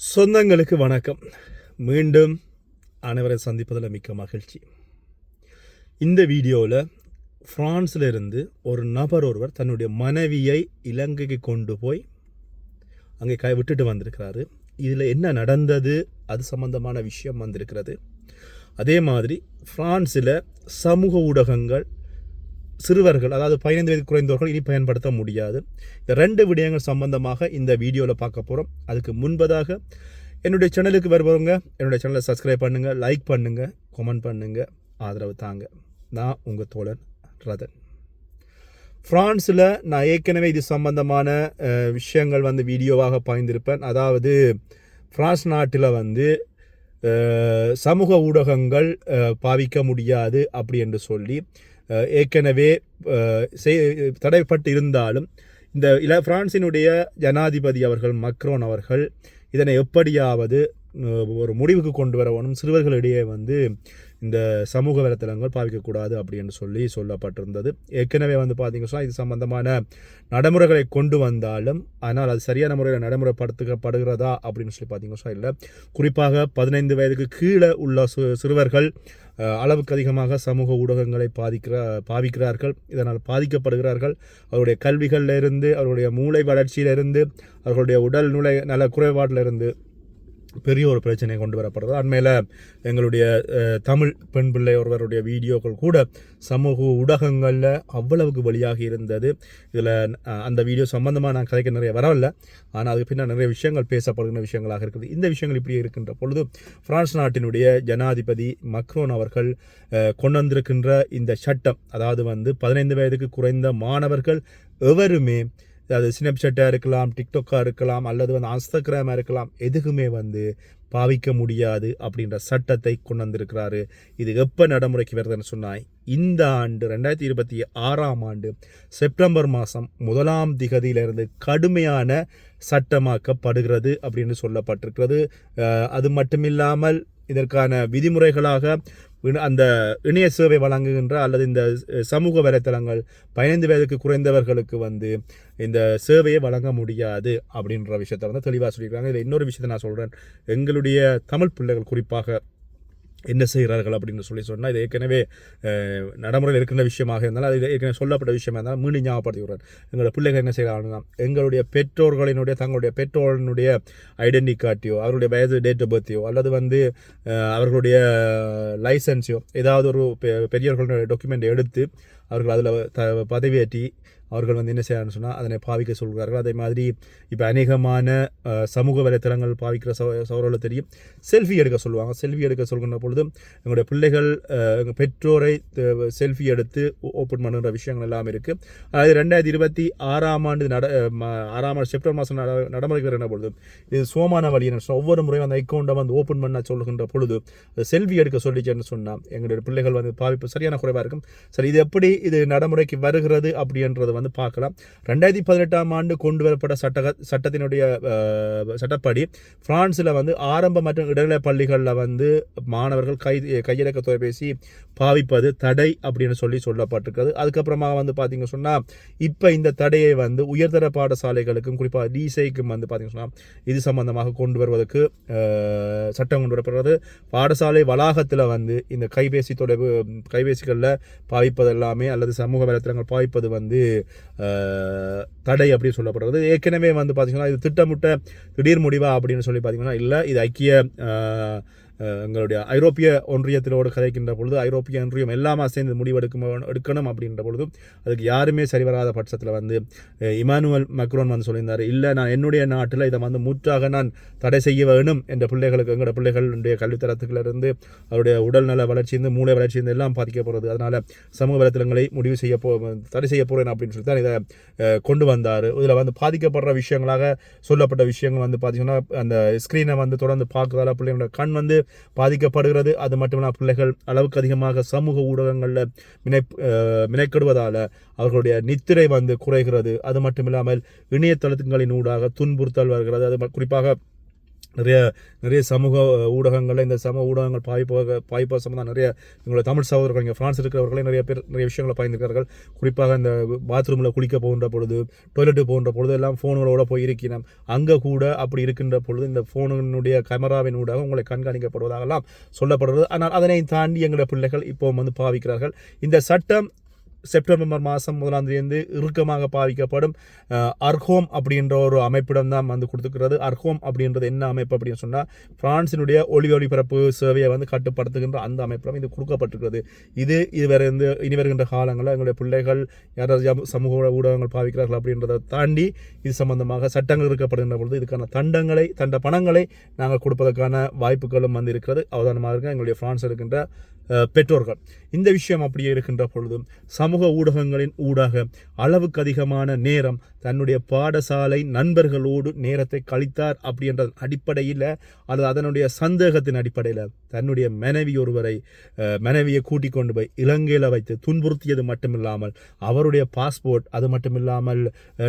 சொந்தங்களுக்கு வணக்கம். மீண்டும் அனைவரை சந்திப்பதில் மிக்க மகிழ்ச்சி. இந்த வீடியோவில் ஃப்ரான்ஸில் இருந்து ஒரு நபர் ஒருவர் தன்னுடைய மனைவியை இலங்கைக்கு கொண்டு போய் அங்கே கை விட்டுட்டு வந்திருக்கிறாரு. இதில் என்ன நடந்தது? அது சம்பந்தமான விஷயம் வந்திருக்கிறது. அதே மாதிரி ஃப்ரான்ஸில் சமூக ஊடகங்கள் சிறுவர்கள் அதாவது பதினைந்து வயது குறைந்தவர்கள் இனி பயன்படுத்த முடியாது. இந்த ரெண்டு விடயங்கள் சம்பந்தமாக இந்த வீடியோவில் பார்க்க போகிறோம் அதுக்கு முன்பதாக என்னுடைய சேனலுக்கு வருபவங்க என்னுடைய சேனலை சப்ஸ்கிரைப் பண்ணுங்கள் லைக் பண்ணுங்கள் கமெண்ட் பண்ணுங்கள் ஆதரவு தாங்க. நான் உங்கள் தோழன் ரதன். ஃப்ரான்ஸில் நான் ஏற்கனவே இது சம்பந்தமான விஷயங்கள் வந்து வீடியோவாக பாய்ந்திருப்பேன் அதாவது ஃப்ரான்ஸ் நாட்டில் வந்து சமூக ஊடகங்கள் பாவிக்க முடியாது அப்படி என்று சொல்லி ஏற்கனவே செய்- தடைப்பட்டு இருந்தாலும் இந்த இல பிரான்சினுடைய ஜனாதிபதி அவர்கள் மக்ரோன் அவர்கள் இதனை எப்படியாவது ஒரு முடிவுக்கு கொண்டு வரவனும் சிறுவர்களிடையே வந்து இந்த சமூக வலைத்தளங்கள் பாவிக்கக்கூடாது அப்படின்னு சொல்லி சொல்லப்பட்டிருந்தது. ஏற்கனவே வந்து பார்த்தீங்கன்னா இது சம்பந்தமான நடைமுறைகளை கொண்டு வந்தாலும் ஆனால் அது சரியான முறையில் நடைமுறைப்படுத்தப்படுகிறதா அப்படின்னு சொல்லி பார்த்தீங்கன்னா இல்லை. குறிப்பாக பதினைந்து வயதுக்கு கீழே உள்ள சு சிறுவர்கள் அளவுக்கு அதிகமாக சமூக ஊடகங்களை பாதிக்கிற பாவிக்கிறார்கள். இதனால் பாதிக்கப்படுகிறார்கள். அவருடைய கல்விகளில் இருந்து அவருடைய மூளை வளர்ச்சியிலிருந்து அவர்களுடைய உடல் நுழை நல குறைபாட்டிலிருந்து பெரிய ஒரு பிரச்சனை கொண்டு வரப்படுறது. அண்மையில் எங்களுடைய தமிழ் பெண் பிள்ளை ஒருவருடைய வீடியோக்கள் கூட சமூக ஊடகங்களில் அவ்வளவுக்கு வழியாக இருந்தது. இதில் அந்த வீடியோ சம்பந்தமாக நான் கதைக்க நிறைய வரவில்லை. ஆனால் அதுக்கு பின்னால் நிறைய விஷயங்கள் பேசப்படுகிற விஷயங்களாக இருக்குது. இந்த விஷயங்கள் இப்படி இருக்கின்ற பொழுது பிரான்ஸ் நாட்டினுடைய ஜனாதிபதி மக்ரோன் அவர்கள் கொண்டு வந்திருக்கின்ற இந்த சட்டம் அதாவது வந்து பதினைந்து வயதுக்கு குறைந்த மாணவர்கள் எவருமே அது ஸ்னாப்சாட்டாக இருக்கலாம் டிக்டாக்காக இருக்கலாம் அல்லது வந்து இன்ஸ்டாகிராமாக இருக்கலாம் எதுக்குமே வந்து பாவிக்க முடியாது அப்படின்ற சட்டத்தை கொண்டு வந்திருக்கிறாரு இது எப்போ நடைமுறைக்கு வருதுன்னு சொன்னால் இந்த ஆண்டு ரெண்டாயிரத்தி இருபத்தி ஆறாம் ஆண்டு செப்டம்பர் மாதம் முதலாம் திகதியிலிருந்து கடுமையான சட்டமாக்கப்படுகிறது அப்படின்னு சொல்லப்பட்டிருக்கிறது. அது மட்டும் இல்லாமல் இதற்கான விதிமுறைகளாக அந்த இணைய சேவை வழங்குகின்ற அல்லது இந்த சமூக வலைத்தளங்கள் பதினைந்து வயதுக்கு குறைந்தவர்களுக்கு வந்து இந்த சேவையை வழங்க முடியாது அப்படின்ற விஷயத்த வந்து தெளிவாக சொல்லியிருக்காங்க. இதில் இன்னொரு விஷயத்தை நான் சொல்கிறேன் எங்களுடைய தமிழ் பிள்ளைகள் குறிப்பாக என்ன செய்கிறார்கள் அப்படின்னு சொல்லி சொன்னால் இது ஏற்கனவே நடைமுறையில் இருக்கின்ற விஷயமாக இருந்தாலும் அது ஏற்கனவே சொல்லப்பட்ட விஷயமாக இருந்தாலும் மீண்டும் ஞாபகப்படுத்தி விடுறேன் எங்களோட பிள்ளைகள் என்ன செய்கிறாங்கன்னா எங்களுடைய பெற்றோர்களினுடைய தங்களுடைய பெற்றோரினுடைய ஐடென்டி கார்டியோ அவருடைய வயது டேட் ஆஃப் பர்த்தையோ அல்லது வந்து அவர்களுடைய லைசன்ஸையோ ஏதாவது ஒரு பெ- பெரியவர்களுடைய டாக்குமெண்ட் எடுத்து அவர்கள் அதில் த பதவியேற்றி அவர்கள் வந்து என்ன செய்யறாங்கன்னு சொன்னால் அதனை பாவிக்க சொல்கிறார்கள். அதே மாதிரி இப்போ அநேகமான சமூக வலைத்தளங்கள் பாவிக்கிற சௌ சௌரவில் தெரியும். செல்ஃபி எடுக்க சொல்லுவாங்க. செல்ஃபி எடுக்க சொல்கின்ற பொழுது எங்களுடைய பிள்ளைகள் எங்கள் பெற்றோரை செல்ஃபி எடுத்து ஓப்பன் பண்ணுற விஷயங்கள் எல்லாம் இருக்குது அதாவது ரெண்டாயிரத்தி இருபத்தி ஆறாம் ஆண்டு நட ஆறாம் ஆண்டு செப்டம்பர் மாதம் நட நடைமுறைக்கு என்ன பொழுது இது சோமான வழி என்ன ஒவ்வொரு முறையும் அந்த அக்கௌண்ட்டை வந்து ஓப்பன் பண்ண சொல்கின்ற பொழுது செல்ஃபி எடுக்க சொல்லிச்சேன்னு சொன்னால் எங்களுடைய பிள்ளைகள் வந்து பாவிப்பு சரியான குறைவாக இருக்கும். சரி இது எப்படி இது நடைமுறைக்கு வருகிறது அப்படின்றத வந்து பார்க்கலாம். ரெண்டாயிரத்தி பதினெட்டாம் ஆண்டு கொண்டு வரப்பட்ட சட்ட சட்டத்தினுடைய சட்டப்படி பிரான்ஸில் வந்து ஆரம்ப மற்றும் இடைநிலை பள்ளிகளில் வந்து மாணவர்கள் கை கையடக்க தொலைபேசி பாவிப்பது தடை அப்படின்னு சொல்லி சொல்லப்பட்டிருக்கிறது. அதுக்கப்புறமா வந்து பார்த்தீங்க சொன்னால் இப்போ இந்த தடையை வந்து உயர்தர பாடசாலைகளுக்கும் குறிப்பாக டிசைக்கும் வந்து பார்த்தீங்க சொன்னால் இது சம்பந்தமாக கொண்டு வருவதற்கு சட்டம் கொண்டு வரப்படுறது பாடசாலை வளாகத்தில் வந்து இந்த கைபேசி தொடர்பு கைபேசிகளில் பாவிப்பது எல்லாமே அல்லது சமூக வலைத்தளங்கள் பாய்ப்பது வந்து தடை அப்படின்னு சொல்லப்படுறது ஏற்கனவே வந்து பார்த்தீங்கன்னா இது திட்டமிட்ட திடீர் முடிவா அப்படின்னு சொல்லி பார்த்தீங்கன்னா இல்லை இது ஐக்கிய எங்களுடைய ஐரோப்பிய ஒன்றியத்திலோடு கதைக்கின்ற பொழுது ஐரோப்பிய ஒன்றியம் எல்லாமே சேர்ந்து முடிவெடுக்கும் எடுக்கணும் அப்படின்ற பொழுது அதுக்கு யாருமே சரி வராத பட்சத்தில் வந்து இமானுவல் மக்ரோன் வந்து சொல்லியிருந்தார் இல்லை நான் என்னுடைய நாட்டில் இதை வந்து முற்றாக நான் தடை செய்ய வேணும் என்ற பிள்ளைகளுக்கு எங்களோட பிள்ளைகளுடைய கல்வித்தரத்துக்கிலிருந்து அவருடைய உடல்நல வளர்ச்சியிருந்து மூளை வளர்ச்சியிருந்து எல்லாம் பாதிக்கப்படுறது அதனால் சமூக வலைத்தளங்களை முடிவு செய்ய போ தடை செய்ய போகிறேன் அப்படின்னு சொல்லி தான் இதை கொண்டு வந்தார். இதில் வந்து பாதிக்கப்படுற விஷயங்களாக சொல்லப்பட்ட விஷயங்கள் வந்து பார்த்தீங்கன்னா அந்த ஸ்க்ரீனை வந்து தொடர்ந்து பார்க்குறதால பிள்ளைங்களோட கண் வந்து பாதிக்கப்படுகிறது. அது மட்டுமல்ல பிள்ளைகள் அளவுக்கு அதிகமாக சமூக ஊடகங்களில் வினை அஹ், அவர்களுடைய நித்திரை வந்து குறைகிறது. அது மட்டும் இல்லாமல் இணையதளங்களின் ஊடாக துன்புறுத்தல் வருகிறது. அது குறிப்பாக நிறைய நிறைய சமூக ஊடகங்களில் இந்த சமூக ஊடகங்கள் பாய்ப்பாக பாய்ப்பா சம்மந்தம் நிறைய எங்களுடைய தமிழ் சகோதரர்கள் இங்கே ஃப்ரான்ஸ் இருக்கிறவர்களே நிறைய பேர் நிறைய விஷயங்களை பயந்துருக்கிறார்கள் குறிப்பாக இந்த பாத்ரூமில் குளிக்க போகின்ற பொழுது டொய்லெட்டு போகின்ற பொழுது எல்லாம் ஃபோன்களோட போய் இருக்கிறோம் அங்கே கூட அப்படி இருக்கின்ற பொழுது இந்த ஃபோனினுடைய கேமராவின் ஊடாக உங்களை கண்காணிக்கப்படுவதாகலாம் சொல்லப்படுறது ஆனால் அதனை தாண்டி எங்களுடைய பிள்ளைகள் இப்போ வந்து பாவிக்கிறார்கள். இந்த சட்டம் செப்டம்பர் மாதம் முதலாம் தேதி இறுக்கமாக பாவிக்கப்படும் அர்ஹோம் அப்படின்ற ஒரு அமைப்பிடம் தான் வந்து கொடுத்துக்கிறது அர்ஹோம் அப்படின்றது என்ன அமைப்பு அப்படின்னு சொன்னால் பிரான்சினுடைய ஒளி ஒளிபரப்பு சேவையை வந்து கட்டுப்படுத்துகின்ற அந்த அமைப்பிடம் இது கொடுக்கப்பட்டிருக்கிறது. இது இதுவரை இருந்து இனி வருகின்ற காலங்களில் எங்களுடைய பிள்ளைகள் யாராவது சமூக ஊடகங்கள் பாவிக்கிறார்கள் அப்படின்றத தாண்டி இது சம்பந்தமாக சட்டங்கள் இருக்கப்படுகின்ற பொழுது இதுக்கான தண்டங்களை தண்ட பணங்களை நாங்கள் கொடுப்பதற்கான வாய்ப்புகளும் வந்து இருக்கிறது அவதானமாக இருக்க எங்களுடைய பிரான்ஸ் இருக்கின்ற பெற்றோர்கள். இந்த விஷயம் அப்படியே இருக்கின்ற பொழுதும் சமூக ஊடகங்களின் ஊடாக அளவுக்கு அதிகமான நேரம் தன்னுடைய பாடசாலை நண்பர்களோடு நேரத்தை கழித்தார் அப்படின்ற அடிப்படையில் அல்லது அதனுடைய சந்தேகத்தின் அடிப்படையில் தன்னுடைய மனைவி ஒருவரை மனைவியை கூட்டிக் கொண்டு போய் இலங்கையில் வைத்து துன்புறுத்தியது மட்டுமில்லாமல் அவருடைய பாஸ்போர்ட் அது மட்டுமில்லாமல்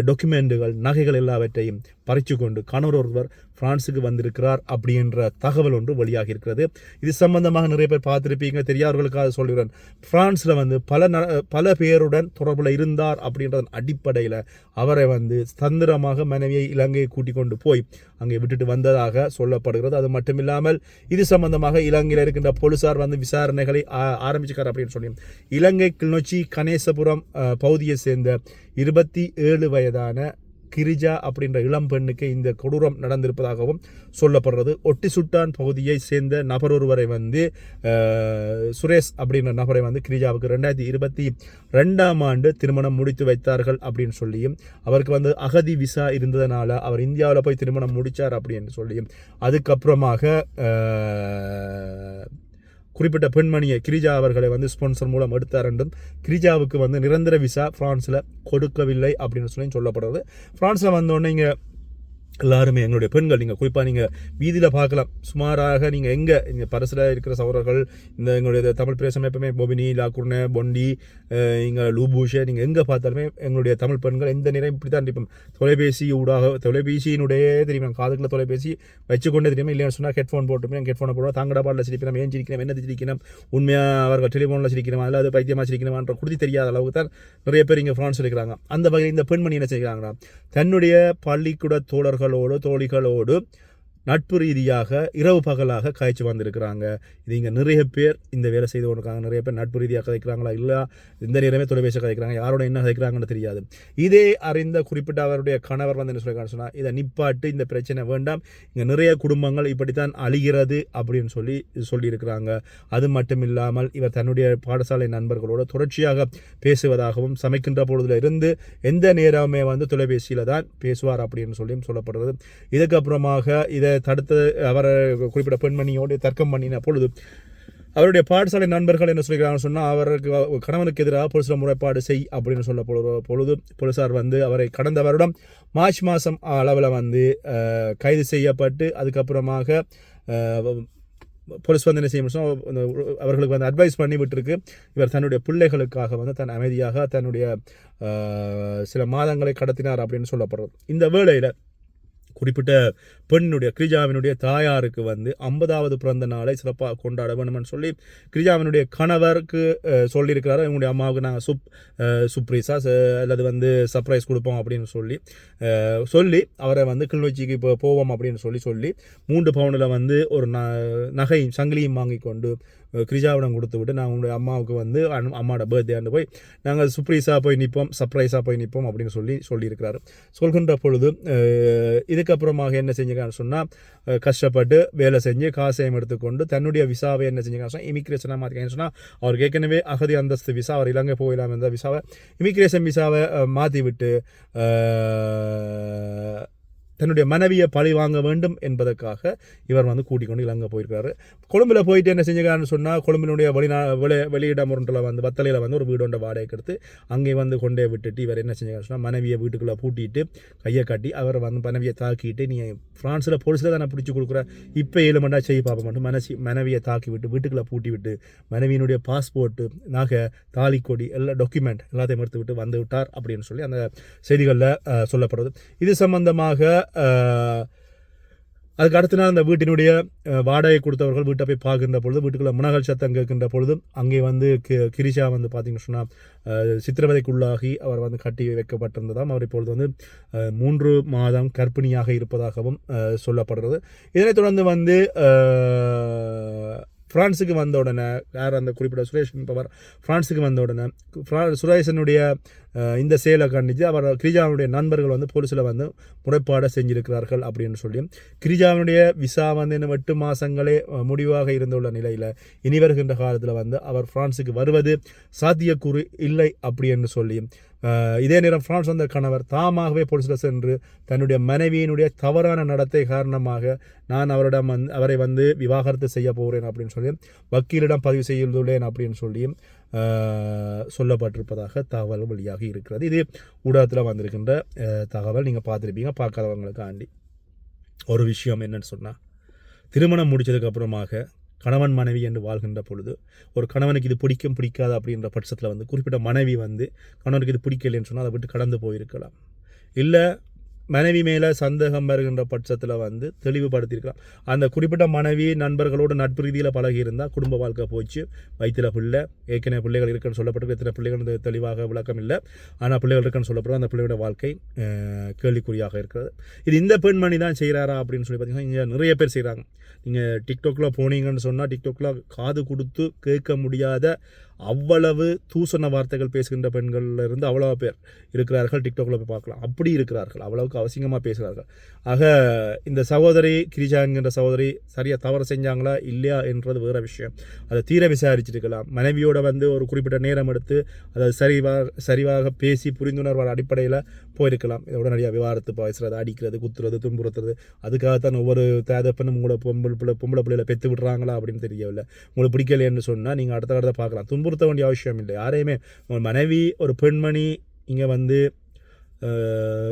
டாக்குமெண்ட்டுகள் நகைகள் எல்லாவற்றையும் பறித்து கொண்டு கணவர் ஒருவர் பிரான்ஸுக்கு வந்திருக்கிறார் அப்படின்ற தகவல் ஒன்று வெளியாகி இருக்கிறது. இது சம்பந்தமாக நிறைய பேர் பார்த்துருப்பீங்க தெரியாதவர்களுக்காக சொல்கிறேன். பிரான்ஸில் வந்து பல ந பல பேருடன் தொடர்பில் இருந்தார் அப்படின்றதன் அடிப்படையில் அவரை வந்து தந்திரமாக மனைவியை இலங்கையை கூட்டிக் கொண்டு போய் அங்கே விட்டுட்டு வந்ததாக சொல்லப்படுகிறது. அது மட்டுமில்லாமல் இது சம்பந்தமாக இலங்கையில் இருக்கின்ற போலீசார் வந்து விசாரணைகளை ஆரம்பிச்சுக்கார் அப்படின்னு சொல்லி. இலங்கை கிளிநொச்சி கணேசபுரம் பகுதியை சேர்ந்த இருபத்தி ஏழு வயதான கிரிஜா அப்படின்ற இளம் பெண்ணுக்கு இந்த கொடூரம் நடந்திருப்பதாகவும் சொல்லப்படுறது. ஒட்டி சுட்டான் பகுதியை சேர்ந்த நபர் ஒருவரை வந்து சுரேஷ் அப்படின்ற நபரை வந்து கிரிஜாவுக்கு ரெண்டாயிரத்தி இருபத்தி ரெண்டாம் ஆண்டு திருமணம் முடித்து வைத்தார்கள் அப்படின்னு சொல்லியும் அவருக்கு வந்து அகதி விசா இருந்ததுனால அவர் இந்தியாவில் போய் திருமணம் முடித்தார் அப்படின்னு சொல்லியும் அதுக்கப்புறமாக குறிப்பிட்ட பெண்மணியை கிரிஜா அவர்களை வந்து ஸ்பான்சர் மூலம் எடுத்தார் என்றும் கிரிஜாவுக்கு வந்து நிரந்தர விசா பிரான்ஸில் கொடுக்கவில்லை அப்படின்னு சொல்லி சொல்லப்படுறது பிரான்ஸில் வந்தோடனே இங்கே எல்லாருமே எங்களுடைய பெண்கள் நீங்கள் குறிப்பாக நீங்கள் வீதியில் பார்க்கலாம். சுமாராக நீங்கள் எங்கே? இங்கே பரிசில் இருக்கிற சௌரர்கள் இந்த எங்களுடைய தமிழ் பிரேசம் எப்பவுமே பொபினி லாக்குர்னே பொண்டி இங்கே லூபூஷே நீங்கள் எங்கே பார்த்தாலுமே எங்களுடைய தமிழ் பெண்கள் எந்த நேரம் இப்படி தான் இருப்போம். தொலைபேசி ஊடாக தொலைபேசியினுடைய தெரியும்? காதுக்குள்ள தொலைபேசி வச்சுக்கொண்டே தெரியுமா? இல்லைன்னு சொன்னால் ஹெட்ஃபோன் போட்டுமே ஹெட்ஃபோனை போடுவோம் தாங்கடா பாடலில் சிரிக்கிறோம் ஏன் சிரிக்கிறோம் என்ன சிரிக்கணும் உண்மையாக அவர்கள் டெலிஃபோனில் சிரிக்கிறோம்? அதில் அது பைத்தியமாக சிரிக்கணுமான்ற குருதி தெரியாத அளவுக்கு தான் நிறைய பேர் இங்கே ஃப்ரான்ஸ் இருக்கிறாங்க. அந்த வகையில் இந்த பெண்மணி என்ன செய்கிறாங்கன்னா தன்னுடைய பள்ளிக்கூட தோழர்கள் தோழர்களோடு தோழிகளோடு நட்பு ரீதியாக இரவு பகலாக காய்ச்சி வந்திருக்கிறாங்க இது இங்கே நிறைய பேர் இந்த வேலை செய்து கொண்டிருக்காங்க. நிறைய பேர் நட்பு ரீதியாக கதைக்கிறாங்களா இல்லை இந்த நேரமே தொலைபேசி கதைக்கிறாங்க. யாரோட என்ன கதைக்கிறாங்கன்னு தெரியாது. இதே அறிந்த குறிப்பிட்ட அவருடைய கணவர் வந்து என்ன சொல்லியிருக்காங்க சொன்னால் இதை நிப்பாட்டு இந்த பிரச்சனை வேண்டாம். இங்கே நிறைய குடும்பங்கள் இப்படித்தான் அழிகிறது அப்படின்னு சொல்லி சொல்லியிருக்கிறாங்க. அது மட்டும் இல்லாமல் இவர் தன்னுடைய பாடசாலை நண்பர்களோடு தொடர்ச்சியாக பேசுவதாகவும் சமைக்கின்ற பொழுதுல இருந்து எந்த நேரமே வந்து தொலைபேசியில் தான் பேசுவார் அப்படின்னு சொல்லியும் சொல்லப்படுறது இதுக்கப்புறமாக இதை தடுத்து அவரை குறிப்பிட்ட பெண்மணியோடு தர்க்கம் பண்ணின பொழுது அவருடைய பாடசாலை நண்பர்கள் என்ன சொல்லிக்கிறாங்கன்னு சொன்னால் அவருக்கு கணவனுக்கு எதிராக போலீஸில் முறைப்பாடு செய் அப்படின்னு சொல்ல பொழுது பொழுது போலீஸார் வந்து அவரை கடந்த வருடம் மார்ச் மாதம் அளவில் வந்து கைது செய்யப்பட்டு அதுக்கப்புறமாக போலீஸ் வந்து என்ன செய்யும் அவர்களுக்கு வந்து அட்வைஸ் பண்ணி விட்டுருக்கு. இவர் தன்னுடைய பிள்ளைகளுக்காக வந்து தன் அமைதியாக தன்னுடைய சில மாதங்களை கடத்தினார் அப்படின்னு சொல்லப்படுறது. இந்த வேளையில் குறிப்பிட்ட பெண்ணுடைய கிரிஜாவினுடைய தாயாருக்கு வந்து ஐம்பதாவது பிறந்த நாளை சிறப்பாக கொண்டாட வேணும்னு சொல்லி கிரிஜாவினுடைய கணவருக்கு சொல்லியிருக்கிறாரு. இவங்களுடைய அம்மாவுக்கு நாங்கள் சுப் சுப்ரீஸா ச- அல்லது வந்து சர்ப்ரைஸ் கொடுப்போம் அப்படின்னு சொல்லி சொல்லி அவரை வந்து கிளிநொச்சிக்கு இப்போ போவோம் அப்படின்னு சொல்லி சொல்லி மூன்று பவுனில் வந்து ஒரு ந நகையும் சங்கிலியும் வாங்கி கொண்டு கிரிஜாவிடம் கொடுத்து விட்டு நான் உங்களுடைய அம்மாவுக்கு வந்து அனு- அம்மாவோட பர்த்டே ஆண்டு போய் நாங்கள் சுப்ரைஸாக போய் நிற்போம் சர்ப்ரைஸாக போய் நிற்போம் அப்படின்னு சொல்லி சொல்லியிருக்கிறாரு. சொல்கின்ற பொழுது இதுக்கப்புறமாக என்ன செஞ்சுக்கான்னு சொன்னால் கஷ்டப்பட்டு வேலை செஞ்சு காசையும் எடுத்துக்கொண்டு தன்னுடைய விசாவை என்ன செஞ்சுக்கான்னு சொன்னால் இமிக்ரேஷனாக மாற்றிக்கன்னு சொன்னால் அவருக்கு ஏற்கனவே அகதி அந்தஸ்து விசா அவர் இலங்கை போயிடலாம் இருந்த விசாவை இமிக்ரேஷன் விசாவை மாற்றி விட்டு தன்னுடைய மனைவியை பழி வாங்க வேண்டும் என்பதற்காக இவர் வந்து கூட்டிக் கொண்டு இலங்கை போயிருக்காரு கொழும்பில் போயிட்டு என்ன செஞ்சுக்கான்னு சொன்னால் கொழும்பினுடைய வெளிநா வெளி வெளியிடம் ஒன்றில் வந்து வத்தலையில் வந்து ஒரு வீடு ஒன்றை வாடகைக்கு எடுத்து அங்கே வந்து கொண்டே விட்டுட்டு இவர் என்ன செஞ்சுக்கான்னு சொன்னால் மனைவியை வீட்டுக்குள்ளே பூட்டிட்டு கையை காட்டி அவரை வந்து மனைவியை தாக்கிட்டு நீ ஃப்ரான்ஸில் போலீஸில் தானே பிடிச்சி கொடுக்குற இப்போ ஏழு மண்டா செய்ய பார்ப்ப மட்டும் மனசி மனைவியை தாக்கி விட்டு வீட்டுக்குள்ளே பூட்டி விட்டு மனைவியினுடைய பாஸ்போர்ட்டு நகை தாலிக்கொடி எல்லா டாக்குமெண்ட் எல்லாத்தையும் எடுத்து விட்டு வந்து விட்டார் அப்படின்னு சொல்லி அந்த செய்திகளில் சொல்லப்படுறது இது சம்பந்தமாக அதுக்கு அடுத்த நாள் அந்த வீட்டினுடைய வாடகை கொடுத்தவர்கள் வீட்டை போய் பார்க்கின்ற பொழுது வீட்டுக்குள்ளே முனகல் சத்தம் கேட்கின்ற பொழுது அங்கே வந்து கி- கிரிஷா வந்து பார்த்தீங்கன்னு சொன்னால் சித்திரவதைக்குள்ளாகி அவர் வந்து கட்டி வைக்கப்பட்டிருந்ததாம். அவர் இப்பொழுது வந்து மூன்று மாதம் கர்ப்பிணியாக இருப்பதாகவும் சொல்லப்படுறது இதனைத் தொடர்ந்து வந்து ஃப்ரான்ஸுக்கு வந்த உடனே யார் அந்த குறிப்பிட்ட சுரேஷன் பவர் ஃப்ரான்ஸுக்கு வந்த உடனே ஃப்ரா- சுரேஷனுடைய இந்த செயலை கண்டித்து அவர் கிரிஜாவினுடைய நண்பர்கள் வந்து போலீஸில் வந்து முறைப்பாடை செஞ்சிருக்கிறார்கள் அப்படின்னு சொல்லி கிரிஜாவினுடைய விசா வந்து இன்னும் எட்டு மாதங்களே முடிவாக இருந்துள்ள நிலையில் இனி வருகின்ற காலத்தில் வந்து அவர் ஃப்ரான்ஸுக்கு வருவது சாத்தியக்கூறு இல்லை அப்படின்னு சொல்லி இதே நேரம் பிரான்ஸ் வந்த கணவர் தாமாகவே போலீஸில் சென்று தன்னுடைய மனைவியினுடைய தவறான நடத்தை காரணமாக நான் அவரிடம் வந்து அவரை வந்து விவாகரத்து செய்ய போகிறேன் அப்படின்னு சொல்லி வக்கீலிடம் பதிவு செய்துள்ளேன் அப்படின்னு சொல்லி சொல்லப்பட்டிருப்பதாக தகவல் வழியாக இருக்கிறது. இது ஊடகத்தில் வந்திருக்கின்ற தகவல். நீங்கள் பார்த்துருப்பீங்க. பார்க்காதவங்களுக்காண்டி ஒரு விஷயம் என்னன்னு சொன்னால் திருமணம் முடித்ததுக்கப்புறமாக கணவன் மனைவி என்று வாழ்கின்ற பொழுது ஒரு கணவனுக்கு இது பிடிக்கும் பிடிக்காது அப்படின்ற பட்சத்தில் வந்து குறிப்பிட்ட மனைவி வந்து கணவனுக்கு இது பிடிக்கலைன்னு சொன்னால் அதை விட்டு கடந்து போயிருக்கலாம். இல்லை மனைவி மேலே சந்தேகம் வருகின்ற பட்சத்தில் வந்து தெளிவுபடுத்தியிருக்கலாம். அந்த குறிப்பிட்ட மனைவி நண்பர்களோடு நட்பு ரீதியில் பழகியிருந்தால் குடும்ப வாழ்க்கை போச்சு. வயிற்றில் பிள்ளை ஏற்கனவே பிள்ளைகள் இருக்குன்னு சொல்லப்பட்டு எத்தனை பிள்ளைகள் தெளிவாக விளக்கம் இல்லை. ஆனால் பிள்ளைகள் இருக்குன்னு சொல்லப்படும் அந்த பிள்ளையோட வாழ்க்கை கேள்விக்குறியாக இருக்கிறது. இது இந்த பெண்மணி தான் செய்கிறாரா அப்படின்னு சொல்லி பார்த்தீங்கன்னா இங்கே நிறைய பேர் செய்கிறாங்க நீங்கள் டிக்டாக்ல போனீங்கன்னு சொன்னால் டிக்டாக்ல காது கொடுத்து கேட்க முடியாத அவ்வளவு தூசண வார்த்தைகள் பேசுகின்ற பெண்கள்லேருந்து இருந்து பேர் இருக்கிறார்கள். டிக்டாக்ல போய் பார்க்கலாம். அப்படி இருக்கிறார்கள். அவ்வளவுக்கு அவசியமாக பேசுகிறார்கள். ஆக இந்த சகோதரி கிரிஜா என்கின்ற சகோதரி சரியாக தவறு செஞ்சாங்களா? இல்லையா என்றது வேற விஷயம். அதை தீர விசாரிச்சிருக்கலாம் மனைவியோட வந்து ஒரு குறிப்பிட்ட நேரம் எடுத்து அதை சரிவாக சரிவாக பேசி புரிந்துணர்வு அடிப்படையில் போயிருக்கலாம். இதோட நிறையா விவாதத்து பேசுறது அடிக்கிறது குத்துறது துன்புறுத்துறது. அதுக்காகத்தான் ஒவ்வொரு தேதப்பனும் உங்களை பொம்பளை பிள்ளை பொம்பளை பிள்ளைகளை பெற்று விடுறாங்களா அப்படின்னு தெரியவில்லை. உங்களுக்கு பிடிக்கலைன்னு சொன்னால் நீங்கள் அடுத்த கடத்தை பார்க்கலாம். துன்புறுத்த வேண்டிய அவசியம் இல்லை யாரையுமே உங்கள் மனைவி ஒரு பெண்மணி இங்கே வந்து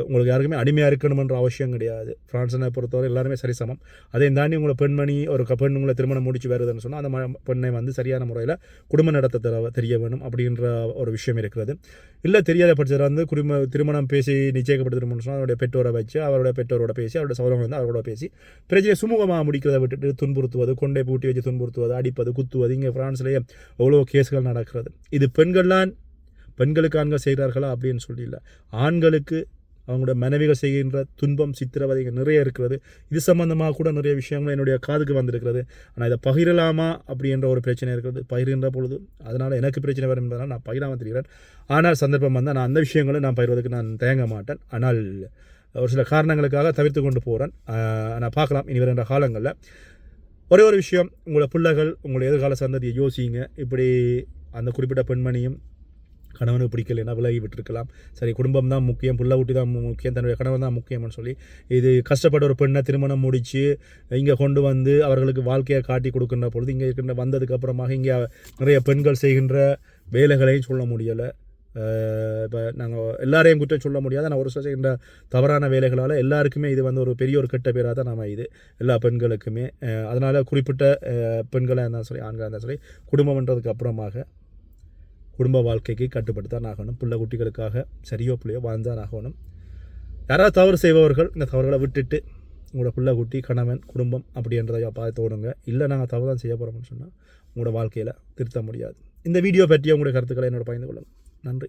உங்களுக்கு யாருக்குமே அடிமையாக இருக்கணுமன்ற அவசியம் கிடையாது. ஃப்ரான்ஸனை பொறுத்தவரை எல்லாருமே சரி சமம் அதையும் தாண்டி உங்களை பெண்மணி ஒரு பெண் உங்களை திருமணம் முடிச்சு வருதுன்னு சொன்னால் அந்த ம- பெண்ணை வந்து சரியான முறையில் குடும்ப நடத்த தெரிய வேணும் அப்படின்ற ஒரு விஷயம் இருக்கிறது. இல்லை தெரியாத பட்சத்தில் வந்து குடும்ப திருமணம் பேசி நிச்சயிக்கப்பட்ட சொன்னால் அவருடைய பெற்றோரை வச்சு அவருடைய பெற்றோரோட பேசி அவருடைய சௌரம் வந்து அவரோட பேசி பிரச்சனை சுமூகமாக முடிக்கிறத விட்டுட்டு துன்புறுத்துவது கொண்டை பூட்டி வச்சு துன்புறுத்துவது அடிப்பது குத்துவது இங்கே ஃப்ரான்ஸ்லேயே எவ்வளோ கேஸ்கள் நடக்கிறது. இது பெண்கள்லாம் பெண்களுக்கு ஆண்கள் செய்கிறார்களா அப்படின்னு சொல்லி இல்லை. ஆண்களுக்கு அவங்களோட மனைவிகள் செய்கின்ற துன்பம் சித்திரவதைகள் நிறைய இருக்கிறது. இது சம்பந்தமாக கூட நிறைய விஷயங்கள் என்னுடைய காதுக்கு வந்திருக்கிறது. ஆனால் இதை பகிரலாமா அப்படின்ற ஒரு பிரச்சனை இருக்கிறது. பகிர்கின்ற பொழுது அதனால் எனக்கு பிரச்சனை வரும் என்பதனால் நான் பகிராமல் தெரிகிறேன். ஆனால் சந்தர்ப்பம் வந்தால் நான் அந்த விஷயங்களை நான் பகிர்வதற்கு நான் தயங்க மாட்டேன். ஆனால் ஒரு சில காரணங்களுக்காக தவிர்த்து கொண்டு போகிறேன் நான் பார்க்கலாம். இனி வருகின்ற காலங்களில் ஒரே ஒரு விஷயம். உங்களோட பிள்ளைகள் உங்களுடைய எதிர்கால சந்ததியை யோசிங்க. இப்படி அந்த குறிப்பிட்ட பெண்மணியும் கணவனுக்கு பிடிக்கலைன்னா விலகி விட்டுருக்கலாம். சரி குடும்பம் தான் முக்கியம். புள்ள ஊட்டி தான் முக்கியம். தன்னுடைய கணவன் தான் முக்கியம்னு சொல்லி இது கஷ்டப்பட்ட ஒரு பெண்ணை திருமணம் முடித்து இங்கே கொண்டு வந்து அவர்களுக்கு வாழ்க்கையை காட்டி கொடுக்கின்ற பொழுது இங்கே இருக்கின்ற வந்ததுக்கு அப்புறமாக இங்கே நிறைய பெண்கள் செய்கின்ற வேலைகளையும் சொல்ல முடியலை. இப்போ நாங்கள் எல்லாரையும் குற்றம் சொல்ல முடியாது. ஆனால் ஒரு செய்கின்ற தவறான வேலைகளால் எல்லாருக்குமே இது வந்து ஒரு பெரிய ஒரு கெட்ட பேராக தான் நம்ம இது எல்லா பெண்களுக்குமே. அதனால் குறிப்பிட்ட பெண்களாக இருந்தாலும் சரி ஆண்களாக இருந்தாலும் சரி குடும்பம்ன்றதுக்கு அப்புறமாக குடும்ப வாழ்க்கைக்கு கட்டுப்படுத்தான் ஆகணும். பிள்ளை குட்டிகளுக்காக சரியோ பிள்ளையோ வாழ்ந்தான் ஆகணும். யாராவது தவறு செய்பவர்கள் இந்த தவறுகளை விட்டுட்டு உங்களோட பிள்ளை குட்டி கணவன் குடும்பம் அப்படின்றதை பார்த்து தோணுங்க இல்லை நாங்கள் தவறு தான் செய்ய போகிறோம்னு சொன்னால் உங்களோட வாழ்க்கையில் திருத்த முடியாது. இந்த வீடியோ பற்றிய உங்களுடைய கருத்துக்களை என்னோட பகிர்ந்து கொள்ளுங்கள். நன்றி.